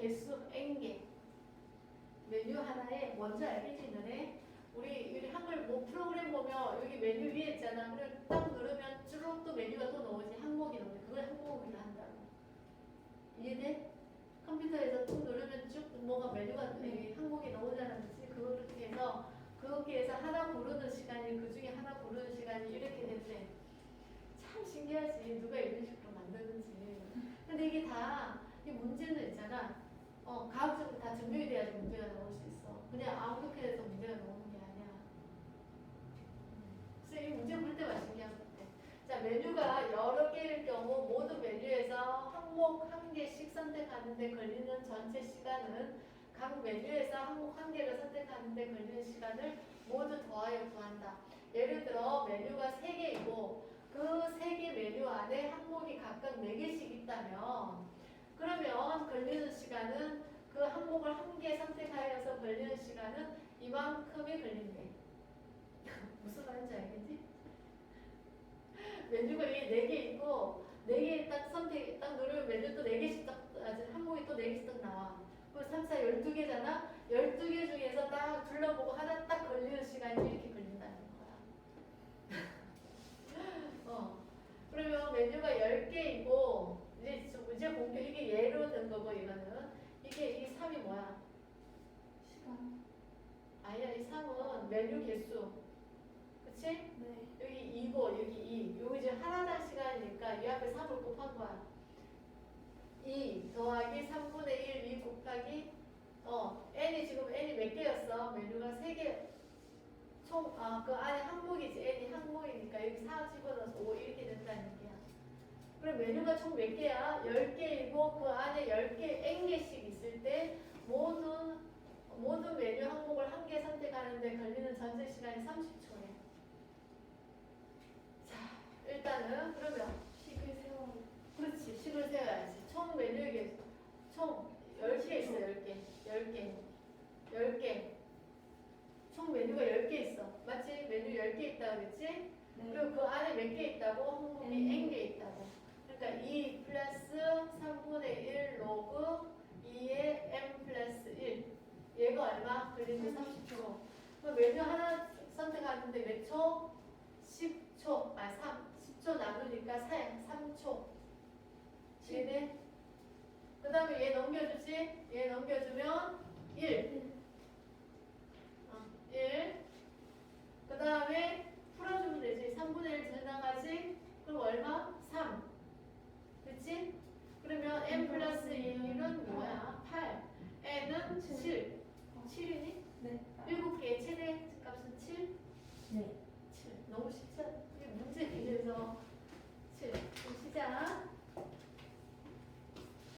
개수 n개 메뉴 하나에 먼저 알겠지 너네? 우리 우리 한글 뭐 프로그램 보면 여기 메뉴 위에 있잖아. 그래 딱 누르면 쭈룩 또 메뉴가 또 나오지 항목이 나오지. 그걸 항목이라 한다고. 이해돼? 컴퓨터에서 쭉 누르면 쭉 뭐가 메뉴가 여기 항목이 나오잖아, 그렇지? 그렇게 해서 그렇게 해서 하나 고르는 시간이 그 중에 하나 고르는 시간이 이렇게 됐대. 참 신기하지. 누가 이런 식으로 만드는지. 근데 이게 다 이 문제는 있잖아. 어, 과학적으로 다 증명이 돼야지 문제가 나올 수 있어. 그냥 아무 렇게 해서 문제가 나오는 게 아니야. 그래서 이 문제 볼 때만 신기한. 자, 메뉴가 여러 개일 경우 모두 메뉴에서 항목 한 개씩 선택하는데 걸리는 전체 시간은 각 메뉴에서 항목 한 개를 선택하는데 걸리는 시간을 모두 더하여 구한다. 예를 들어 메뉴가 세 개이고 그 세 개 메뉴 안에 항목이 각각 네 개씩 있다면 그러면 걸리는 시간은 그 항목을 한 개 선택하여서 걸리는 시간은 이만큼이 걸린대. 무슨 말인지 알겠지? 메뉴가 이게 네 개 있고 네 개 딱 선택 딱 누르면 메뉴 또 네 개씩 딱 항목이 또 네 개씩 딱 나와. 그럼 3, 4, 12개잖아. 12개 중에서 딱 둘러보고 하나 딱 걸리는 시간이 이렇게 걸린다는 거야. 어. 그러면 메뉴가 10개이고 이제 저 문제 공개 이게 예로 든 거고 이거는 이게 이 3이 뭐야? 시간. 아니야 이 3은 메뉴 개수. 그치? 네. 여기 2고 여기 2 여기 이제 하나당 시간이니까 이 앞에 3을 곱한 거야 2 더하기 3분의 1 2 곱하기 어 n이 지금 n이 몇 개였어 메뉴가 3개 총 아 그 안에 항목이지 n이 항목이니까 여기 4 집어넣어서 5 이렇게 된다는 얘기야 그럼 메뉴가 총 몇 개야? 10개이고 그 안에 10개 n개씩 있을 때 모든 모든 메뉴 항목을 한 개 선택하는데 걸리는 전체 시간이 30초래 자, 일단은 그러면 식을 세워. 그렇지 식을 세워야지. 총 메뉴 개, 총 10개 있어 10개, 10개, 10개. 총 메뉴가 10개 있어. 맞지? 메뉴 10개 있다고 그랬지? 네. 그리고 그 안에 몇 개 있다고? 항목이 N. N개 있다고. 그러니까 2 플러스 3분의 1 로그 2의 M 플러스 1. 얘가 얼마? 걸리는 30초. 그럼 메뉴 하나 선택하는데 몇 초? 10초. 아, 3. 10초 남으니까 4, 3초. 얘네. 그 다음에 얘 넘겨주지? 얘 넘겨주면 1. 7. 7. 너무 쉽지 않 문제 기준에서 7. 시작.